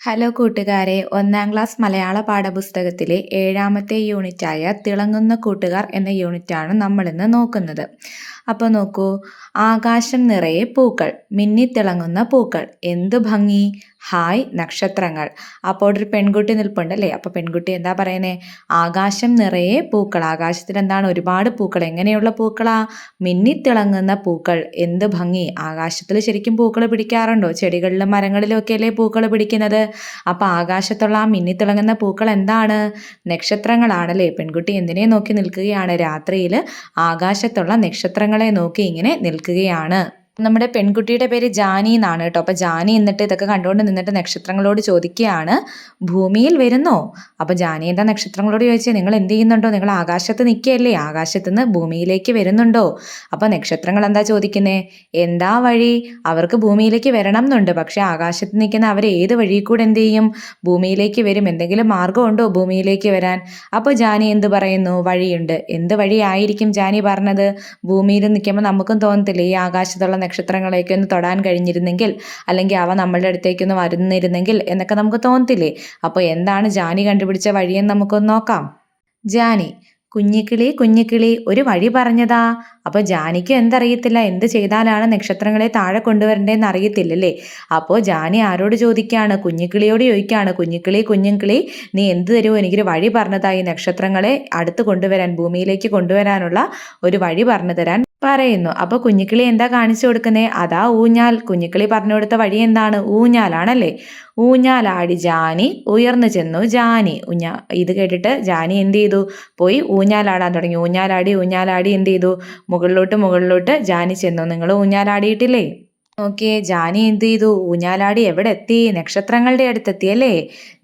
Hello കൂട്ടുകാരെ ഒന്നാം class മലയാള പാഠപുസ്തകത്തിലെ ഏഴാമത്തെ യൂണിറ്റായ തിളങ്ങുന്ന കൂട്ടുകാർ എന്ന യൂണിറ്റാണ് നമ്മളിന്ന് നോക്കുന്നത്. അപ്പോൾ നോക്കൂ ആകാശം നിറയെ പൂക്കൾ മിന്നി തിളങ്ങുന്ന പൂക്കൾ എന്തു ഭംഗി! ഹായ് നക്ഷത്രങ്ങൾ. അപ്പോൾ ഒരു പെൺകുട്ടി നിൽപ്പുണ്ടല്ലേ അപ്പോൾ പെൺകുട്ടി എന്താ പറയുന്നത് ആകാശം നിറയെ പൂക്കൾ. ആകാശത്തിൽ എന്താണ് ഒരുപാട് പൂക്കൾ. എങ്ങനെയുള്ള പൂക്കളാ? മിന്നിത്തിളങ്ങുന്ന പൂക്കൾ. എന്ത് ഭംഗി. ആകാശത്തിൽ ശരിക്കും പൂക്കൾ പിടിക്കാറുണ്ടോ? ചെടികളിലും മരങ്ങളിലും ഒക്കെ അല്ലേ പൂക്കൾ പിടിക്കുന്നത്? അപ്പോൾ ആകാശത്തുള്ള ആ മിന്നിത്തിളങ്ങുന്ന പൂക്കൾ എന്താണ്? നക്ഷത്രങ്ങളാണല്ലേ? പെൺകുട്ടി എന്തിനെ നോക്കി നിൽക്കുകയാണ്? രാത്രിയിൽ ആകാശത്തുള്ള നക്ഷത്രങ്ങളെ നോക്കി ഇങ്ങനെ നിൽക്കുകയാണ്. നമ്മുടെ പെൺകുട്ടിയുടെ പേര് ജാനി എന്നാണ് കേട്ടോ. അപ്പോൾ ജാനി എന്നിട്ട് ഇതൊക്കെ കണ്ടുകൊണ്ട് നിന്നിട്ട് നക്ഷത്രങ്ങളോട് ചോദിക്കുകയാണ് ഭൂമിയിൽ വരുന്നോ? അപ്പോൾ ജാനി എന്താ നക്ഷത്രങ്ങളോട് ചോദിച്ചാൽ നിങ്ങൾ എന്ത് ചെയ്യുന്നുണ്ടോ? നിങ്ങൾ ആകാശത്ത് നിൽക്കുകയല്ലേ? ആകാശത്ത് നിന്ന് ഭൂമിയിലേക്ക് വരുന്നുണ്ടോ? അപ്പോൾ നക്ഷത്രങ്ങൾ എന്താ ചോദിക്കുന്നേ എന്താ വഴി? അവർക്ക് ഭൂമിയിലേക്ക് വരണം എന്നുണ്ട്. പക്ഷേ ആകാശത്ത് നിൽക്കുന്ന അവർ ഏത് വഴി കൂടെ എന്ത് ചെയ്യും? ഭൂമിയിലേക്ക് വരും. എന്തെങ്കിലും മാർഗമുണ്ടോ ഭൂമിയിലേക്ക് വരാൻ? അപ്പോൾ ജാനി എന്ത് പറയുന്നു വഴിയുണ്ട്. എന്ത് വഴിയായിരിക്കും ജാനി പറഞ്ഞത്? ഭൂമിയിൽ നിൽക്കുമ്പോൾ നമുക്കും തോന്നത്തില്ല ഈ ആകാശത്തുള്ള നക്ഷത്രങ്ങളെയൊക്കെ ഒന്ന് തൊടാൻ കഴിഞ്ഞിരുന്നെങ്കിൽ അല്ലെങ്കിൽ അവ നമ്മളുടെ അടുത്തേക്ക് ഒന്ന് വരുന്നിരുന്നെങ്കിൽ എന്നൊക്കെ നമുക്ക് തോന്നത്തില്ലേ? അപ്പോൾ എന്താണ് ജാനി കണ്ടുപിടിച്ച വഴിയെന്ന് നമുക്കൊന്ന് നോക്കാം. ജാനി കുഞ്ഞിക്കിളി കുഞ്ഞിക്കിളി ഒരു വഴി പറഞ്ഞതാ. അപ്പോൾ ജാനിക്ക് എന്തറിയത്തില്ല? എന്ത് ചെയ്താലാണ് നക്ഷത്രങ്ങളെ താഴെ കൊണ്ടുവരേണ്ടതെന്ന് അറിയത്തില്ലല്ലേ? അപ്പോൾ ജാനി ആരോട് ചോദിക്കുകയാണ് കുഞ്ഞിക്കിളിയോട് ചോദിക്കുകയാണ് കുഞ്ഞിക്കിളി കുഞ്ഞിക്കിളി നീ എന്ത് തരുമോ? എനിക്കൊരു വഴി പറഞ്ഞതായി നക്ഷത്രങ്ങളെ അടുത്ത് കൊണ്ടുവരാൻ ഭൂമിയിലേക്ക് കൊണ്ടുവരാനുള്ള ഒരു വഴി പറഞ്ഞു തരാൻ പറയുന്നു. അപ്പൊ കുഞ്ഞിക്കിളി എന്താ കാണിച്ചു കൊടുക്കുന്നേ? അതാ ഊഞ്ഞാൽ. കുഞ്ഞിക്കിളി പറഞ്ഞു കൊടുത്ത വഴി എന്താണ്? ഊഞ്ഞാലാണല്ലേ? ഊഞ്ഞാലാടി ജാനി ഉയർന്നു ചെന്നു ജാനി. ഊഞ്ഞാ ഇത് കേട്ടിട്ട് ജാനി എന്ത് ചെയ്തു? പോയി ഊഞ്ഞാലാടാൻ തുടങ്ങി. ഊഞ്ഞാലാടി ഊഞ്ഞാലാടി എന്ത് ചെയ്തു? മുകളിലോട്ട് മുകളിലോട്ട്. ജാനി ചെന്നു. നിങ്ങൾ ഊഞ്ഞാലാടിയിട്ടില്ലേ? നോക്കിയേ ജാനി എന്ത് ചെയ്തു? ഊഞ്ഞാലാടി എവിടെ എത്തി? നക്ഷത്രങ്ങളുടെ അടുത്തെത്തി അല്ലേ?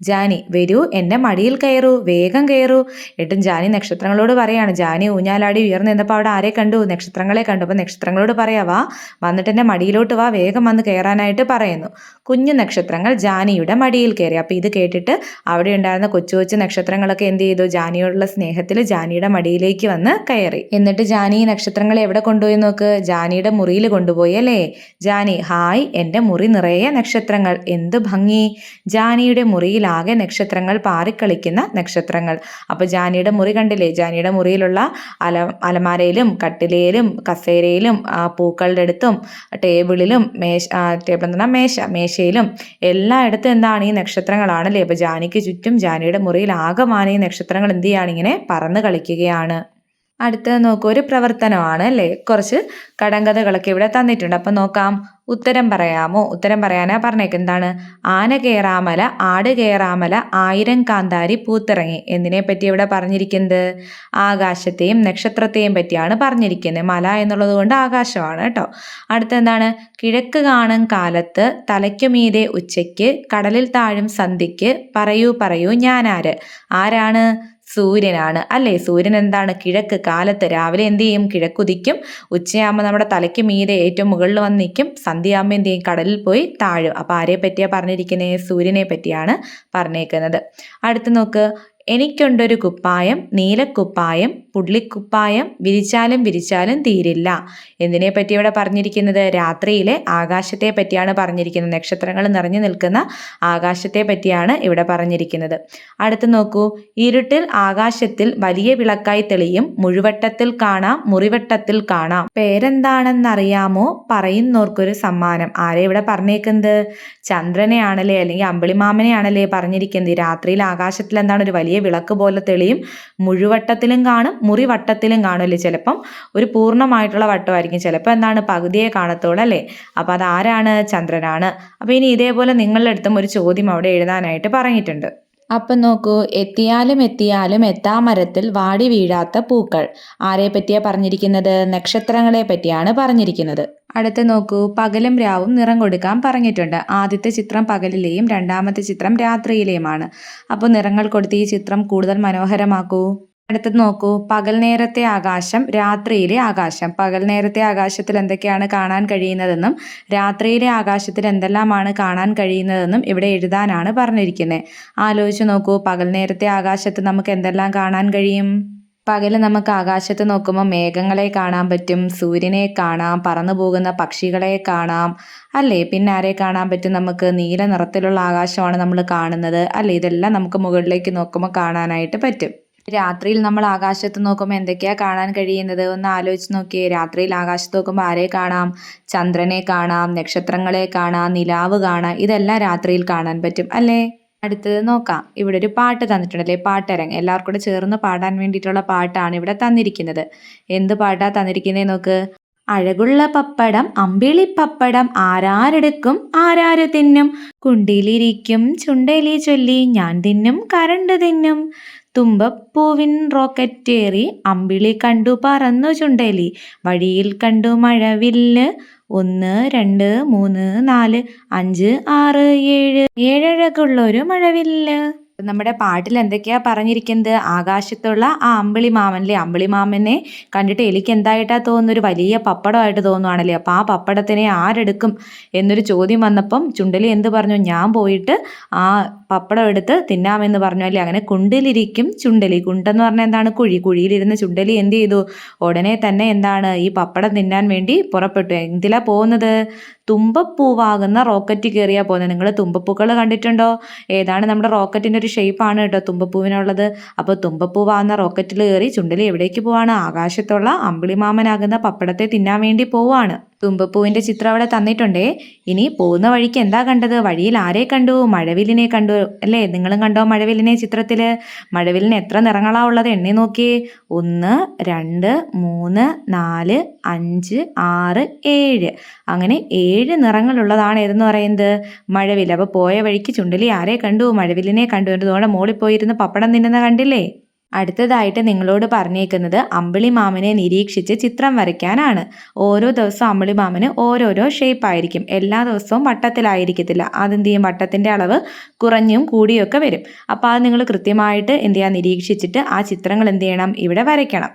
ജാനി വരൂ എന്റെ മടിയിൽ കയറൂ വേഗം കയറൂ. എട്ടും ജാനി നക്ഷത്രങ്ങളോട് പറയാണ്. ജാനി ഊഞ്ഞാലാടി ഉയർന്നു നിന്നപ്പോൾ അവിടെ ആരെ കണ്ടു? നക്ഷത്രങ്ങളെ കണ്ടു. അപ്പോൾ നക്ഷത്രങ്ങളോട് പറയാവാ വന്നിട്ട് എന്റെ മടിയിലോട്ട് വാ വേഗം വന്ന് കയറാനായിട്ട് പറയുന്നു. കുഞ്ഞു നക്ഷത്രങ്ങൾ ജാനിയുടെ മടിയിൽ കയറി. അപ്പോൾ ഇത് കേട്ടിട്ട് അവിടെ ഉണ്ടായിരുന്ന കൊച്ചു കൊച്ചു നക്ഷത്രങ്ങളൊക്കെ എന്ത് ചെയ്തു? ജാനിയോടുള്ള സ്നേഹത്തിൽ ജാനിയുടെ മടിയിലേക്ക് വന്ന് കയറി. എന്നിട്ട് ജാനി നക്ഷത്രങ്ങളെ എവിടെ കൊണ്ടുപോയി നോക്ക്? ജാനിയുടെ മുറിയിൽ കൊണ്ടുപോയി അല്ലേ? ജാനി ഹായ് എന്റെ മുറി നിറയെ നക്ഷത്രങ്ങൾ. എന്ത് ഭംഗി. ജാനിയുടെ മുറിയിലാകെ നക്ഷത്രങ്ങൾ പാറിക്കളിക്കുന്ന നക്ഷത്രങ്ങൾ. അപ്പോൾ ജാനിയുടെ മുറി കണ്ടില്ലേ? ജാനിയുടെ മുറിയിലുള്ള അല അലമാരയിലും കട്ടിലയിലും കസേരയിലും പൂക്കളുടെ അടുത്തും ടേബിളിലും മേശ ടേബിൾ എന്ന് പറഞ്ഞാൽ മേശ മേശയിലും എല്ലായിടത്തും എന്താണ് ഈ നക്ഷത്രങ്ങളാണല്ലേ അപ്പോൾ ജാനിക്ക് ചുറ്റും ജാനിയുടെ മുറിയിൽ ആകമാനം ഈ നക്ഷത്രങ്ങൾ എന്ത് ചെയ്യുകയാണ്? ഇങ്ങനെ പറന്ന് കളിക്കുകയാണ്. അടുത്തത് നോക്കുക ഒരു പ്രവർത്തനമാണ് അല്ലേ? കുറച്ച് കടങ്കഥകളൊക്കെ ഇവിടെ തന്നിട്ടുണ്ട്. അപ്പം നോക്കാം ഉത്തരം പറയാമോ? ഉത്തരം പറയാനാ പറഞ്ഞേക്ക് എന്താണ്? ആന കയറാമല ആട് കയറാമല ആയിരം കാന്താരി പൂത്തിറങ്ങി. എന്തിനെ പറ്റി ഇവിടെ പറഞ്ഞിരിക്കുന്നത്? ആകാശത്തെയും നക്ഷത്രത്തെയും പറ്റിയാണ് പറഞ്ഞിരിക്കുന്നത്. മല എന്നുള്ളത് കൊണ്ട് ആകാശമാണ് കേട്ടോ. അടുത്ത എന്താണ്? കിഴക്ക് കാണും കാലത്ത് തലയ്ക്കുമീതെ ഉച്ചയ്ക്ക് കടലിൽ താഴും സന്ധ്യയ്ക്ക് പറയൂ പറയൂ ഞാനാര്? ആരാണ്? സൂര്യനാണ്. അല്ലേ? സൂര്യൻ എന്താണ്? കിഴക്ക് കാലത്ത് രാവിലെ എന്ത് ചെയ്യും? കിഴക്കുദിക്കും. ഉച്ചയാകുമ്പോൾ നമ്മുടെ തലയ്ക്ക് മീതെ ഏറ്റവും മുകളിൽ വന്ന് നിൽക്കും സന്ധ്യയാകുമ്പോൾ എന്ത് ചെയ്യും? കടലിൽ പോയി താഴും. അപ്പോൾ ആരെ പറ്റിയാണ് പറഞ്ഞിരിക്കുന്നത് സൂര്യനെ പറ്റിയാണ് പറഞ്ഞേക്കുന്നത്. അടുത്ത് നോക്ക്. എനിക്കുണ്ടൊരു കുപ്പായം നീലക്കുപ്പായം പുള്ളിക്കുപ്പായം വിരിച്ചാലും വിരിച്ചാലും തീരില്ല. എന്തിനെ പറ്റി ഇവിടെ പറഞ്ഞിരിക്കുന്നത്? രാത്രിയിലെ ആകാശത്തെ പറ്റിയാണ് പറഞ്ഞിരിക്കുന്നത്. നക്ഷത്രങ്ങൾ നിറഞ്ഞു നിൽക്കുന്ന ആകാശത്തെ പറ്റിയാണ് ഇവിടെ പറഞ്ഞിരിക്കുന്നത്. അടുത്ത് നോക്കൂ. ഇരുട്ടിൽ ആകാശത്തിൽ വലിയ വിളക്കായി തെളിയും. മുഴുവട്ടത്തിൽ കാണാം മുറിവട്ടത്തിൽ കാണാം. പേരെന്താണെന്നറിയാമോ? പറയുന്നവർക്കൊരു സമ്മാനം. ആരെ ഇവിടെ പറഞ്ഞേക്കുന്നത്? ചന്ദ്രനെയാണല്ലേ അല്ലെങ്കിൽ അമ്പിളിമാമനെയാണല്ലേ പറഞ്ഞിരിക്കുന്നത്? രാത്രിയിൽ ആകാശത്തിൽ എന്താണ് ഒരു വലിയ വിളക്ക് പോലെ തെളിയും. മുഴുവട്ടത്തിലും കാണും മുറിവട്ടത്തിലും കാണുമല്ലേ ചിലപ്പം? ഒരു പൂർണമായിട്ടുള്ള വട്ടമായിരിക്കും. ചിലപ്പോൾ എന്താണ്? പകുതിയെ കാണത്തുള്ളൂ അല്ലേ? അപ്പോൾ അത് ആരാണ്? ചന്ദ്രനാണ്. അപ്പോൾ ഇനി ഇതേപോലെ നിങ്ങളുടെ അടുത്തും ഒരു ചോദ്യം അവിടെ എഴുതാനായിട്ട് പറഞ്ഞിട്ടുണ്ട്. അപ്പം നോക്കൂ എത്തിയാലും എത്തിയാലും എത്താ മരത്തിൽ വാടി വീഴാത്ത പൂക്കൾ. ആരെ പറ്റിയാ പറഞ്ഞിരിക്കുന്നത്? നക്ഷത്രങ്ങളെ പറ്റിയാണ് പറഞ്ഞിരിക്കുന്നത്. അടുത്ത് നോക്കൂ. പകലും രാവും നിറം കൊടുക്കാൻ പറഞ്ഞിട്ടുണ്ട്. ആദ്യത്തെ ചിത്രം പകലിലെയും രണ്ടാമത്തെ ചിത്രം രാത്രിയിലെയുമാണ്. അപ്പോൾ നിറങ്ങൾ കൊടുത്ത് ഈ ചിത്രം കൂടുതൽ മനോഹരമാക്കൂ. അടുത്തത് നോക്കൂ. പകൽ നേരത്തെ ആകാശം രാത്രിയിലെ ആകാശം. പകൽ നേരത്തെ ആകാശത്തിൽ എന്തൊക്കെയാണ് കാണാൻ കഴിയുന്നതെന്നും രാത്രിയിലെ ആകാശത്തിൽ എന്തെല്ലാമാണ് കാണാൻ കഴിയുന്നതെന്നും ഇവിടെ എഴുതാനാണ് പറഞ്ഞിരിക്കുന്നത്. ആലോചിച്ച് നോക്കൂ. പകൽ നേരത്തെ ആകാശത്ത് നമുക്ക് എന്തെല്ലാം കാണാൻ കഴിയും? പകൽ നമുക്ക് ആകാശത്ത് നോക്കുമ്പോൾ മേഘങ്ങളെ കാണാൻ പറ്റും സൂര്യനെ കാണാം പറന്നു പോകുന്ന പക്ഷികളെ കാണാം. അല്ലേ? പിന്നെ ആരെ കാണാൻ പറ്റും? നമുക്ക് നീല നിറത്തിലുള്ള ആകാശമാണ് നമ്മൾ കാണുന്നത്. അല്ലേ? ഇതെല്ലാം നമുക്ക് മുകളിലേക്ക് നോക്കുമ്പോൾ കാണാനായിട്ട് പറ്റും. രാത്രിയിൽ നമ്മൾ ആകാശത്ത് നോക്കുമ്പോൾ എന്തൊക്കെയാണ് കാണാൻ കഴിയുന്നത്? ഒന്ന് ആലോചിച്ച് നോക്കിയേ. രാത്രിയിൽ ആകാശത്ത് നോക്കുമ്പോൾ ആരെ കാണാം? ചന്ദ്രനെ കാണാം നക്ഷത്രങ്ങളെ കാണാം നിലാവ് കാണാം. ഇതെല്ലാം രാത്രിയിൽ കാണാൻ പറ്റും. അല്ലേ? അടുത്തത് നോക്കാം. ഇവിടെ ഒരു പാട്ട് തന്നിട്ടുണ്ടല്ലേ? പാട്ടരങ് എല്ലാവർക്കും കൂടെ ചേർന്ന് പാടാൻ വേണ്ടിയിട്ടുള്ള പാട്ടാണ് ഇവിടെ തന്നിരിക്കുന്നത്. എന്ത് പാട്ടാ തന്നിരിക്കുന്നത് നോക്ക്. അഴകുള്ള പപ്പടം അമ്പിളി പപ്പടം ആരാരെടുക്കും? ആരാര് തിന്നും? കുണ്ടിലിരിക്കും ചുണ്ടലി ചൊല്ലി ഞാൻ തിന്നും കരണ്ട് തിന്നും. തുമ്പപ്പൂവിൻ റോക്കറ്റേറി അമ്പിളി കണ്ടു പറന്നു ചുണ്ടലി. വഴിയിൽ കണ്ടു മഴവില്ല് ഒന്ന് രണ്ട് മൂന്ന് നാല് അഞ്ച് ആറ് ഏഴ്. ഏഴഴകുള്ളൊരു മഴവില്ല്. നമ്മുടെ പാട്ടിൽ എന്തൊക്കെയാ പറഞ്ഞിരിക്കുന്നത്? ആകാശത്തുള്ള ആ അമ്പിളി മാമനിലെ അമ്പിളി മാമനെ കണ്ടിട്ട് എനിക്ക് എന്തായിട്ടാ തോന്നുന്നു? ഒരു വലിയ പപ്പടമായിട്ട് തോന്നുവാണല്ലേ? അപ്പോൾ ആ പപ്പടത്തിനെ ആരെടുക്കും എന്നൊരു ചോദ്യം വന്നപ്പം ചുണ്ടലി എന്ത് പറഞ്ഞു? ഞാൻ പോയിട്ട് ആ പപ്പടം എടുത്ത് തിന്നാമെന്ന് പറഞ്ഞു. അല്ലേ? അങ്ങനെ കുണ്ടിലിരിക്കും ചുണ്ടലി. കുണ്ടെന്ന് പറഞ്ഞാൽ എന്താണ്? കുഴി. കുഴിയിലിരുന്ന് ചുണ്ടലി എന്ത് ചെയ്തു? ഉടനെ തന്നെ എന്താണ്? ഈ പപ്പടം തിന്നാൻ വേണ്ടി പുറപ്പെട്ടു. എന്തിലാ പോകുന്നത്? തുമ്പപ്പൂവാകുന്ന റോക്കറ്റ് കയറിയാൽ പോകുന്നത് നിങ്ങൾ തുമ്പപ്പൂക്കൾ കണ്ടിട്ടുണ്ടോ? ഏതാണ് നമ്മുടെ റോക്കറ്റിന്റെ ഒരു ഷേപ്പാണ് കേട്ടോ തുമ്പപ്പൂവിനുള്ളത്. അപ്പോൾ തുമ്പപ്പൂവാകുന്ന റോക്കറ്റിൽ കയറി ചുണ്ടലി എവിടേക്ക് പോവാണ്? ആകാശത്തുള്ള അമ്പിളിമാമനാകുന്ന പപ്പടത്തെ തിന്നാൻ വേണ്ടി പോവാണ്. തുമ്പപ്പൂവിന്റെ ചിത്രം അവിടെ തന്നിട്ടുണ്ടേ. ഇനി പോകുന്ന വഴിക്ക് എന്താ കണ്ടത്? വഴിയിൽ ആരെ കണ്ടു? മഴവില്ലിനെ കണ്ടു. അല്ലേ? നിങ്ങളും കണ്ടോ മഴവില്ലിനെ ചിത്രത്തിൽ മഴവില്ലിന് എത്ര നിറങ്ങളാ ഉള്ളത്? എണ്ണി നോക്കി. ഒന്ന് രണ്ട് മൂന്ന് നാല് അഞ്ച് ആറ് ഏഴ്. അങ്ങനെ ഏഴ് നിറങ്ങളുള്ളതാണ് ഏതെന്ന് പറയുന്നത്? മഴവില്ല്. അപ്പോൾ പോയ വഴിക്ക് ചുണ്ടലി ആരെ കണ്ടു? മഴവില്ലിനെ കണ്ടു. എന്നിട്ട് മോളിൽ പോയിരുന്ന് പപ്പടം തിന്നുന്ന കണ്ടില്ലേ? അടുത്തതായിട്ട് നിങ്ങളോട് പറഞ്ഞേക്കുന്നത് അമ്പിളി മാമനെ നിരീക്ഷിച്ച് ചിത്രം വരയ്ക്കാനാണ്. ഓരോ ദിവസവും അമ്പിളി മാമന് ഓരോരോ ഷേപ്പ് ആയിരിക്കും. എല്ലാ ദിവസവും വട്ടത്തിലായിരിക്കത്തില്ല. അതെന്ത് ചെയ്യും? വട്ടത്തിന്റെ അളവ് കുറഞ്ഞും കൂടിയൊക്കെ വരും. അപ്പോൾ അത് നിങ്ങൾ കൃത്യമായിട്ട് എന്ത് ചെയ്യുക നിരീക്ഷിച്ചിട്ട് ആ ചിത്രങ്ങൾ എന്ത് ചെയ്യണം? ഇവിടെ വരയ്ക്കണം.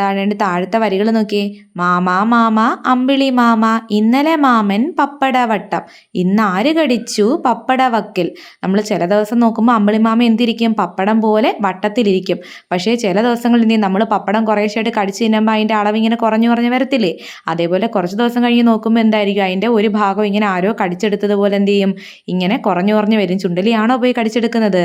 അതാണ് താഴത്തെ വരികൾ നോക്കിയേ. മാമാ മാമ അമ്പിളി മാമ ഇന്നലെ മാമൻ പപ്പട വട്ടം ഇന്ന് ആര് കടിച്ചു പപ്പട പപ്പടവക്കിൽ? നമ്മൾ ചില ദിവസം നോക്കുമ്പോൾ അമ്പിളി മാമ എന്തിരിക്കും? പപ്പടം പോലെ വട്ടത്തിലിരിക്കും. പക്ഷേ ചില ദിവസങ്ങളിൽ നിന്ന് നമ്മൾ പപ്പടം കുറേശ്ശായിട്ട് കടിച്ചു തിന്നുമ്പോൾ അതിന്റെ അളവ് ഇങ്ങനെ കുറഞ്ഞു കുറഞ്ഞു വരത്തില്ലേ? അതേപോലെ കുറച്ച് ദിവസം കഴിഞ്ഞ് നോക്കുമ്പോൾ എന്തായിരിക്കും? അതിന്റെ ഒരു ഭാഗം ഇങ്ങനെ ആരോ കടിച്ചെടുത്തതുപോലെ എന്ത് ചെയ്യും? ഇങ്ങനെ കുറഞ്ഞു കുറഞ്ഞു വരും. ചുണ്ടലിയാണോ പോയി കടിച്ചെടുക്കുന്നത്?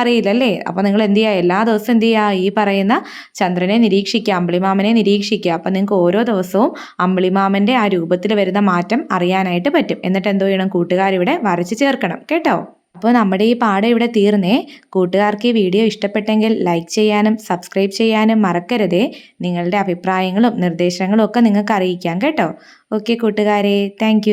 അറിയില്ലല്ലേ? അപ്പോൾ നിങ്ങൾ എന്ത് ചെയ്യുക? എല്ലാ ദിവസവും എന്ത് ചെയ്യുക? ഈ പറയുന്ന ചന്ദ്രനെ നിരീക്ഷിക്കുക അമ്പിളിമാമനെ നിരീക്ഷിക്കുക. അപ്പം നിങ്ങൾക്ക് ഓരോ ദിവസവും അമ്പിളിമാമന്റെ ആ രൂപത്തിൽ വരുന്ന മാറ്റം അറിയാനായിട്ട് പറ്റും. എന്നിട്ട് എന്തോ ചെയ്യണം? കൂട്ടുകാരിവിടെ വരച്ച് ചേർക്കണം. കേട്ടോ? അപ്പോൾ നമ്മുടെ ഈ പാഠം ഇവിടെ തീർന്നേ. കൂട്ടുകാർക്ക് ഈ വീഡിയോ ഇഷ്ടപ്പെട്ടെങ്കിൽ ലൈക്ക് ചെയ്യാനും സബ്സ്ക്രൈബ് ചെയ്യാനും മറക്കരുതേ. നിങ്ങളുടെ അഭിപ്രായങ്ങളും നിർദ്ദേശങ്ങളും ഒക്കെ നിങ്ങൾക്ക് അറിയിക്കാം. കേട്ടോ? ഓക്കെ കൂട്ടുകാരെ. താങ്ക്